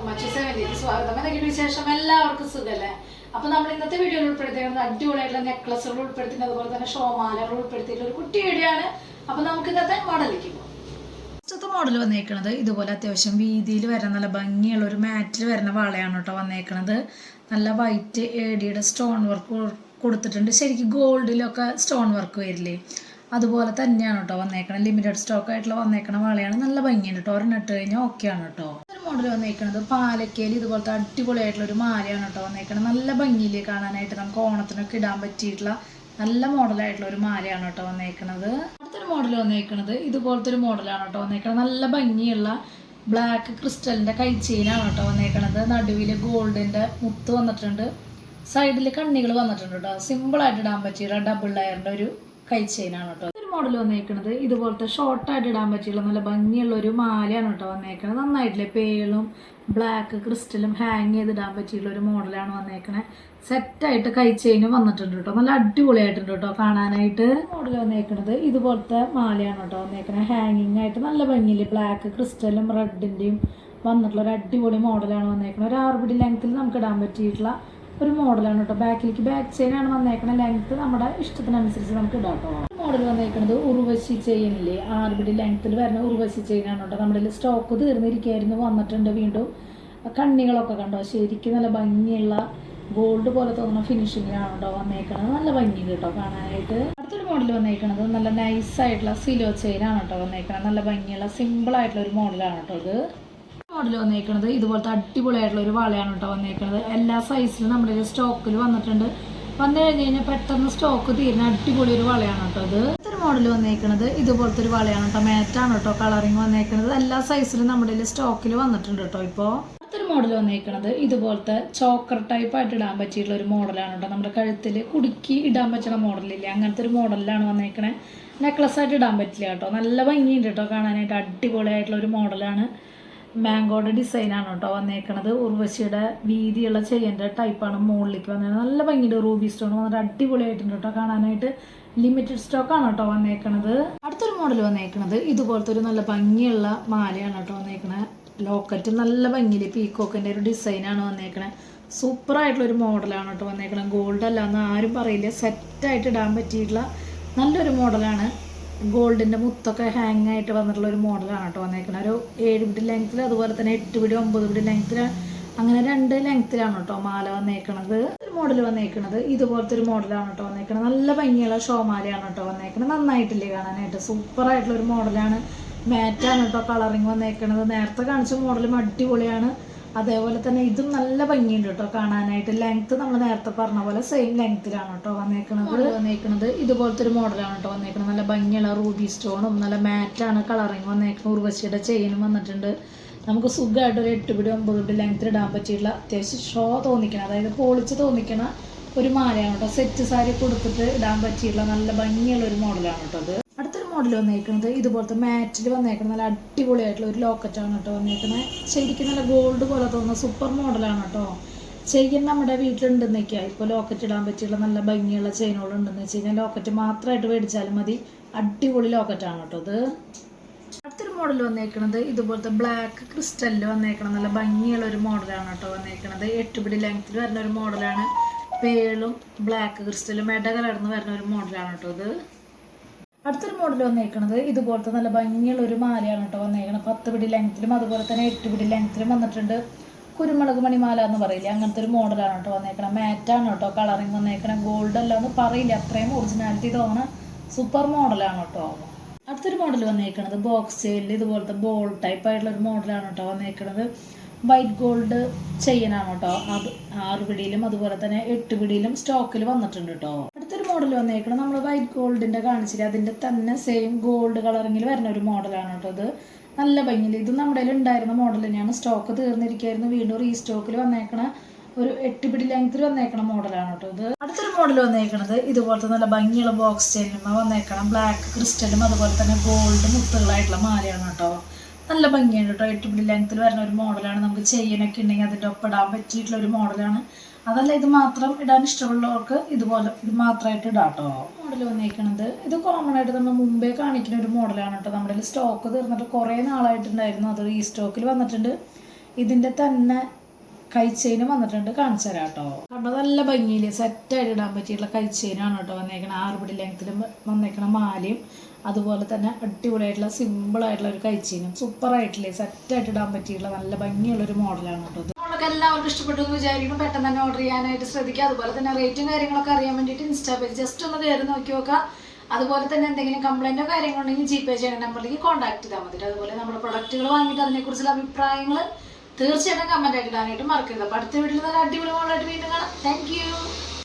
എല്ലാവർക്കും മറ്റു സെവനിലേക്ക് സ്വാഗതം എന്തെങ്കിലും വിശേഷം എല്ലാവർക്കും സുഖല്ലേ? അപ്പൊ നമ്മൾ ഇന്നത്തെ വീഡിയോയിൽ ഉൾപ്പെടുത്തിയിരുന്നത് അടിപൊളിയായിട്ടുള്ള നെക്ലസുകൾ ഉൾപ്പെടുത്തിയിട്ട് അതുപോലെ തന്നെ ഷോമാലകൾ ഉൾപ്പെടുത്തിയിട്ട് ഒരു കുട്ടി വീഡിയോ ആണ് അപ്പൊ നമുക്ക് ഇന്നത്തെ മോഡലിലേക്ക് ഫസ്റ്റത്തെ മോഡൽ വന്നേക്കണത് ഇതുപോലെ അത്യാവശ്യം വീതിയിൽ വരുന്ന നല്ല ഭംഗിയുള്ള ഒരു മാറ്റിൽ വരുന്ന വളയാണ് കേട്ടോ വന്നേക്കണത്. നല്ല വൈറ്റ് ഏടിയുടെ സ്റ്റോൺ വർക്ക് കൊടുത്തിട്ടുണ്ട്. ശരിക്കും ഗോൾഡിലൊക്കെ സ്റ്റോൺ വർക്ക് വരില്ലേ? അതുപോലെ തന്നെയാണ് കേട്ടോ വന്നേക്കണത്. ലിമിറ്റഡ് സ്റ്റോക്ക് ആയിട്ടുള്ള വന്നേക്കണ വളയാണ്. നല്ല ഭംഗിയുണ്ട് കേട്ടോ. ഒരെണ്ണം ഇട്ട് കഴിഞ്ഞാൽ ഓക്കെയാണ് കേട്ടോ. മോഡൽ വന്നേക്കണത്. പാലക്കയിൽ ഇതുപോലത്തെ അടിപൊളിയായിട്ടുള്ള ഒരു മാലയാണ് കേട്ടോ വന്നേക്കണത്. നല്ല ഭംഗിയിൽ കാണാനായിട്ട് നമുക്ക് ഓണത്തിനൊക്കെ ഇടാൻ പറ്റിയിട്ടുള്ള നല്ല മോഡലായിട്ടുള്ള ഒരു മാലയാണ് കേട്ടോ വന്നേക്കണത്. അടുത്തൊരു മോഡൽ വന്നേക്കണത് ഇതുപോലത്തെ ഒരു മോഡലാണ് കേട്ടോ വന്നേക്കണത്. നല്ല ഭംഗിയുള്ള ബ്ലാക്ക് ക്രിസ്റ്റലിന്റെ കൈച്ചെയിനാണ് കേട്ടോ വന്നേക്കണത്. നടുവിൽ ഗോൾഡിന്റെ മുത്ത് വന്നിട്ടുണ്ട്. സൈഡിൽ കണ്ണികൾ വന്നിട്ടുണ്ട് കേട്ടോ. സിമ്പിൾ ആയിട്ട് ഇടാൻ പറ്റിയ ഡബിൾ ലെയറിന്റെ ഒരു കൈ ചെയിനാണ് കേട്ടോ. മോഡൽ വന്നേക്കണത്. ഇതുപോലത്തെ ഷോർട്ടായിട്ട് ഇടാൻ പറ്റിയുള്ള നല്ല ഭംഗിയുള്ള ഒരു മാലയാണ് കേട്ടോ വന്നേക്കണത്. നന്നായിട്ടില്ലേ? പേളും ബ്ലാക്ക് ക്രിസ്റ്റലും ഹാങ് ചെയ്ത് ഇടാൻ പറ്റിയുള്ള ഒരു മോഡലാണ് വന്നേക്കണേ. സെറ്റായിട്ട് കൈ ചെയിനും വന്നിട്ടുണ്ട് കേട്ടോ. നല്ല അടിപൊളിയായിട്ടുണ്ട് കേട്ടോ കാണാനായിട്ട്. മോഡൽ വന്നേക്കണത് ഇതുപോലത്തെ മാലയാണ് കേട്ടോ വന്നേക്കണേ. ഹാങ്ങിങ് ആയിട്ട് നല്ല ഭംഗിയിൽ ബ്ലാക്ക് ക്രിസ്റ്റലും റെഡിന്റെയും വന്നിട്ടുള്ള ഒരു അടിപൊളി മോഡലാണ് വന്നേക്കുന്നത് ഒരു ആറുപിടി ലെങ്ത്തിൽ നമുക്ക് ഇടാൻ പറ്റിയിട്ടുള്ള ഒരു മോഡലാണ് കേട്ടോ. ബാക്കിലേക്ക് ബാക്ക് ചെയിൻ ആണ് ലെങ്ത്ത് ലെങ്ത് നമ്മുടെ ഇഷ്ടത്തിനനുസരിച്ച് നമുക്ക് ഇടാം കേട്ടോ. മോഡൽ വന്നേക്കുന്നത് ഉർവശി ചെയിനില്ലേ ആർബിഡി ലെങ്ത്തിൽ വരുന്ന ഉർവശി ചെയിനാണ് കേട്ടോ. നമ്മുടെ സ്റ്റോക്ക് തീർന്നിരിക്കുകയായിരുന്നു വന്നിട്ടുണ്ട് വീണ്ടും. കണ്ണികളൊക്കെ കണ്ടോ? ശരിക്കും നല്ല ഭംഗിയുള്ള ഗോൾഡ് പോലെ തോന്നുന്ന ഫിനിഷിങ്ങിലാണ് കേട്ടോ വന്നേക്കണത്. നല്ല ഭംഗി കേട്ടോ കാണാനായിട്ട്. അടുത്തൊരു മോഡൽ വന്നേക്കണത് നല്ല നൈസ് ആയിട്ടുള്ള സിലോ ചെയിനാണ് കേട്ടോ വന്നേക്കണത്. നല്ല ഭംഗിയുള്ള സിമ്പിൾ ആയിട്ടുള്ള ഒരു മോഡലാണ് കേട്ടോ ഇത്. മോഡൽ വന്നേക്കണത് ഇതുപോലത്തെ അടിപൊളിയായിട്ടുള്ള ഒരു വളയാണ് കേട്ടോ വന്നേക്കണത്. എല്ലാ സൈസിലും നമ്മുടെ സ്റ്റോക്കിൽ വന്നിട്ടുണ്ട്. വന്നു കഴിഞ്ഞ് കഴിഞ്ഞാൽ പെട്ടെന്ന് സ്റ്റോക്ക് തീരുന്ന അടിപൊളി ഒരു വളയാണ് കേട്ടോ ഇത് അടുത്തൊരു മോഡൽ വന്നേക്കണത് ഇതുപോലത്തെ ഒരു വളയാണ് കേട്ടോ. മാറ്റാണ് കേട്ടോ കളറിങ് വന്നേക്കണത്. എല്ലാ സൈസിലും നമ്മുടെ സ്റ്റോക്കിൽ വന്നിട്ടുണ്ട് കേട്ടോ ഇപ്പോൾ അടുത്തൊരു മോഡൽ വന്നേക്കണത് ഇതുപോലത്തെ ചോക്കർ ടൈപ്പ് ആയിട്ട് ഇടാൻ പറ്റിയിട്ടുള്ള ഒരു മോഡലാണ് കേട്ടോ. നമ്മുടെ കഴുത്തിൽ കുടുക്കി ഇടാൻ പറ്റുന്ന മോഡലില്ല അങ്ങനത്തെ ഒരു മോഡലിലാണ് വന്നേക്കണേ. നെക്ലസ് ആയിട്ട് ഇടാൻ പറ്റില്ല കേട്ടോ. നല്ല ഭംഗിയുണ്ട് കേട്ടോ കാണാനായിട്ട്. അടിപൊളിയായിട്ടുള്ള ഒരു മോഡലാണ് മാംഗോയുടെ ഡിസൈനാണ് കേട്ടോ വന്നേക്കണത്. ഉർവശിയുടെ വീതിയുള്ള ചെയ്യേണ്ട ടൈപ്പാണ് മുകളിലേക്ക് വന്നത്. നല്ല ഭംഗിയുടെ റൂബി സ്റ്റോൺ വന്നിട്ട് അടിപൊളിയായിട്ടുണ്ട് കേട്ടോ. കാണാനായിട്ട് ലിമിറ്റഡ് സ്റ്റോക്കാണ് കേട്ടോ വന്നേക്കണത്. അടുത്തൊരു മോഡൽ വന്നേക്കണത് ഇതുപോലത്തെ ഒരു നല്ല ഭംഗിയുള്ള മാലയാണ് കേട്ടോ വന്നേക്കണത് ലോക്കറ്റ് നല്ല ഭംഗിയിൽ പീക്കോക്കിന്റെ ഒരു ഡിസൈനാണ് വന്നേക്കണത് സൂപ്പറായിട്ടുള്ള ഒരു മോഡലാണ് കേട്ടോ വന്നേക്കണത് ഗോൾഡ് അല്ല എന്ന് ആരും പറയില്ല. സെറ്റായിട്ട് ഇടാൻ പറ്റിയിട്ടുള്ള നല്ലൊരു മോഡലാണ് ഗോൾഡിന്റെ മുത്തൊക്കെ ഹാങ് ആയിട്ട് വന്നിട്ടുള്ള ഒരു മോഡലാണ് കേട്ടോ വന്നേക്കുന്നത് ഒരു ഏഴ് പിടി ലെങ്ത്തിൽ അതുപോലെ തന്നെ എട്ട് പിടി ഒമ്പത് പിടി ലെങ്ത്തിൽ അങ്ങനെ രണ്ട് ലെങ്ത്തിലാണ് കേട്ടോ മാല വന്നേക്കണത്. മോഡൽ വന്നേക്കണത്. ഇതുപോലത്തെ ഒരു മോഡലാണ് കേട്ടോ വന്നേക്കണത്. നല്ല ഭംഗിയുള്ള ഷോമാലയാണ് കേട്ടോ വന്നേക്കണത്. നന്നായിട്ടില്ലേ കാണാനായിട്ട്. സൂപ്പർ ആയിട്ടുള്ള ഒരു മോഡലാണ് മാറ്റാണ് കേട്ടോ കളറിങ് വന്നേക്കണത്. നേരത്തെ കാണിച്ച മോഡലും അടിപൊളിയാണ്. അതേപോലെ തന്നെ ഇതും നല്ല ഭംഗിയുണ്ട് കേട്ടോ കാണാനായിട്ട്. ലെങ്ത് നമ്മൾ നേരത്തെ പറഞ്ഞ പോലെ സെയിം ലെങ്ത്തിലാണ് കേട്ടോ വന്നേക്കണത്. വന്നേക്കണത്. ഇതുപോലത്തെ ഒരു മോഡലാണ് കേട്ടോ വന്നേക്കണത്. നല്ല ഭംഗിയുള്ള റൂബി സ്റ്റോണും നല്ല മാറ്റാണ് കളറിങ് വന്നേക്കുന്നത് ഉർവശിയുടെ ചെയിനും വന്നിട്ടുണ്ട്. നമുക്ക് സുഖമായിട്ട് ഒരു എട്ട് പിടി ഒമ്പത് പിടി ലെങ്ത്തിൽ ഇടാൻ പറ്റിയിട്ടുള്ള അത്യാവശ്യം ഷോ തോന്നിക്കണം അതായത് പോളിച്ച് തോന്നിക്കണ ഒരു മാലയാണ് കേട്ടോ. സെറ്റ് സാരി കൊടുത്തിട്ട് ഇടാൻ പറ്റിയിട്ടുള്ള നല്ല ഭംഗിയുള്ള ഒരു മോഡലാണ് കേട്ടോ അത്. മോഡൽ വന്നേക്കുന്നത് ഇതുപോലത്തെ മാറ്റിൽ വന്നേക്കുന്നത് നല്ല അടിപൊളിയായിട്ടുള്ള ഒരു ലോക്കറ്റാണ് കേട്ടോ വന്നേക്കുന്നത് ശരിക്കും നല്ല ഗോൾഡ് പോലെ തോന്നുന്ന സൂപ്പർ മോഡലാണ് കേട്ടോ. ചെയിൻ നമ്മുടെ വീട്ടിലുണ്ടെന്ന് വെക്കുക ഇപ്പോൾ ലോക്കറ്റ് ഇടാൻ പറ്റിയുള്ള നല്ല ഭംഗിയുള്ള ചെയിനുകൾ ഉണ്ടെന്ന് വെച്ച് കഴിഞ്ഞാൽ ലോക്കറ്റ് മാത്രമായിട്ട് മേടിച്ചാലും മതി. അടിപൊളി ലോക്കറ്റാണ് കേട്ടോ ഇത്. അടുത്തൊരു മോഡൽ വന്നേക്കുന്നത് ഇതുപോലത്തെ ബ്ലാക്ക് ക്രിസ്റ്റലിൽ വന്നേക്കണം നല്ല ഭംഗിയുള്ള ഒരു മോഡലാണ് കേട്ടോ വന്നേക്കുന്നത് എട്ടുപിടി ലെങ്ത്തിൽ വരുന്ന ഒരു മോഡലാണ് പേളും ബ്ലാക്ക് ക്രിസ്റ്റലും മെഡ കലർന്ന് വരുന്ന ഒരു മോഡലാണ് കേട്ടോ ഇത്. അടുത്തൊരു മോഡൽ വന്നേക്കണത് ഇതുപോലത്തെ നല്ല ഭംഗിയുള്ള ഒരു മാലയാണ് കേട്ടോ വന്നേക്കണത്. പത്ത് പിടി ലെങ്ത്തിലും അതുപോലെ തന്നെ എട്ട് പിടി ലെങ്ത്തിലും വന്നിട്ടുണ്ട്. കുരുമുളക് മണിമാല എന്ന് പറയില്ല അങ്ങനത്തെ ഒരു മോഡലാണ് കേട്ടോ വന്നേക്കണം മാറ്റാണ് കേട്ടോ കളറിങ് വന്നേക്കണം ഗോൾഡ് അല്ല എന്ന് പറയില്ല. അത്രയും ഒറിജിനാലിറ്റി തോന്നുന്ന സൂപ്പർ മോഡലാണ് കേട്ടോ അടുത്തൊരു മോഡൽ വന്നേക്കണത് ബോക്സ് ചെയിനിൽ ഇതുപോലത്തെ ബോൾ ടൈപ്പ് ആയിട്ടുള്ള ഒരു മോഡലാണ് കേട്ടോ വന്നേക്കണത്. വൈറ്റ് ഗോൾഡ് ചെയിനാണ് കേട്ടോ അത് ആറ് പിടിയിലും അതുപോലെ തന്നെ എട്ട് പിടിയിലും സ്റ്റോക്കിൽ വന്നിട്ടുണ്ട് കേട്ടോ അടുത്തൊരു മോഡൽ വന്നേക്കണം. നമ്മൾ വൈറ്റ് ഗോൾഡിന്റെ കാണിച്ചില്ല? അതിന്റെ തന്നെ സെയിം ഗോൾഡ് കളറിങ്ങിൽ വരുന്ന ഒരു മോഡലാണ് കേട്ടോ ഇത്. നല്ല ഭംഗിയിൽ ഇത് നമ്മുടെ കയ്യിൽ ഉണ്ടായിരുന്ന മോഡൽ തന്നെയാണ്. സ്റ്റോക്ക് തീർന്നിരിക്കുകയായിരുന്നു വീണ്ടും റീസ്റ്റോക്കിൽ വന്നേക്കണ ഒരു എട്ട് പിടി ലെങ്ത്തിൽ വന്നേക്കണ മോഡലാണ് കേട്ടോ ഇത്. അടുത്തൊരു മോഡൽ വന്നേക്കണത് ഇതുപോലത്തെ നല്ല ഭംഗിയുള്ള ബോക്സ് ചെയിനുമ വന്നേക്കണം. ബ്ലാക്ക് ക്രിസ്റ്റലും അതുപോലെ തന്നെ ഗോൾഡ് മുത്തുകളായിട്ടുള്ള മാലയാണ് കേട്ടോ നല്ല ഭംഗിയാണ് കേട്ടോ എട്ട് പിടി ലെങ്ത്തിൽ വരുന്ന ഒരു മോഡലാണ് നമുക്ക് ചെയ്യാനൊക്കെ ഉണ്ടെങ്കിൽ അതിന്റെ ഒപ്പിടാൻ പറ്റിയിട്ടുള്ള ഒരു മോഡലാണ് അതല്ല ഇത് മാത്രം ഇടാൻ ഇഷ്ടമുള്ളവർക്ക് ഇതുപോലെ ഇത് മാത്രമായിട്ട് ഇടാട്ടോ. മോഡൽ വന്നേക്കണത്. ഇത് കോമൺ ആയിട്ട് നമ്മൾ മുമ്പേ കാണിക്കുന്ന ഒരു മോഡലാണ് കേട്ടോ. നമ്മുടെ സ്റ്റോക്ക് തീർന്നിട്ട് കുറേ നാളായിട്ടുണ്ടായിരുന്നു. അത് ഈ സ്റ്റോക്കിൽ വന്നിട്ടുണ്ട്. ഇതിന്റെ തന്നെ കൈച്ചെയിനും വന്നിട്ടുണ്ട്. കാണിച്ചു തരാം കേട്ടോ. കണ്ടോ? നല്ല ഭംഗിയിൽ സെറ്റായിട്ട് ഇടാൻ പറ്റിയിട്ടുള്ള കൈച്ചെയിനാണ് കേട്ടോ വന്നേക്കണ ആറുപടി ലെങ്ത്തിലും വന്നേക്കണ മാലയും അതുപോലെ തന്നെ അടിപൊളിയായിട്ടുള്ള സിമ്പിൾ ആയിട്ടുള്ള ഒരു കൈച്ചെയിനും സൂപ്പർ ആയിട്ടില്ലേ? സെറ്റായിട്ട് ഇടാൻ പറ്റിയിട്ടുള്ള നല്ല ഭംഗിയുള്ള ഒരു മോഡലാണ് കേട്ടോ നമ്മൾക്ക് എല്ലാവർക്കും ഇഷ്ടപ്പെട്ടു എന്ന് വിചാരിക്കുന്നു. പെട്ടെന്ന് തന്നെ ഓർഡർ ചെയ്യാനായിട്ട് ശ്രദ്ധിക്കുക. അതുപോലെ തന്നെ റേറ്റും കാര്യങ്ങളൊക്കെ അറിയാൻ വേണ്ടിയിട്ട് ഇൻസ്റ്റാ പേജ് ജസ്റ്റ് ഒന്ന് കയറി നോക്കി നോക്കുക. അതുപോലെ തന്നെ എന്തെങ്കിലും കംപ്ലൈന്റോ കാര്യങ്ങളുണ്ടെങ്കിൽ ജി പേ ചെയ്യുന്ന നമ്പറിലേക്ക് കോൺടാക്ട് ചെയ്താൽ മതി. അതുപോലെ നമ്മുടെ പ്രൊഡക്റ്റുകൾ വാങ്ങിയിട്ട് അതിനെക്കുറിച്ചുള്ള അഭിപ്രായങ്ങൾ തീർച്ചയായിട്ടും കമന്റ് ഇടാനായിട്ട് മറക്കരുത്. അപ്പോൾ അടുത്ത വീട്ടിൽ നല്ല അടിപൊളി മോളായിട്ട് വീണ്ടും കാണാം. താങ്ക്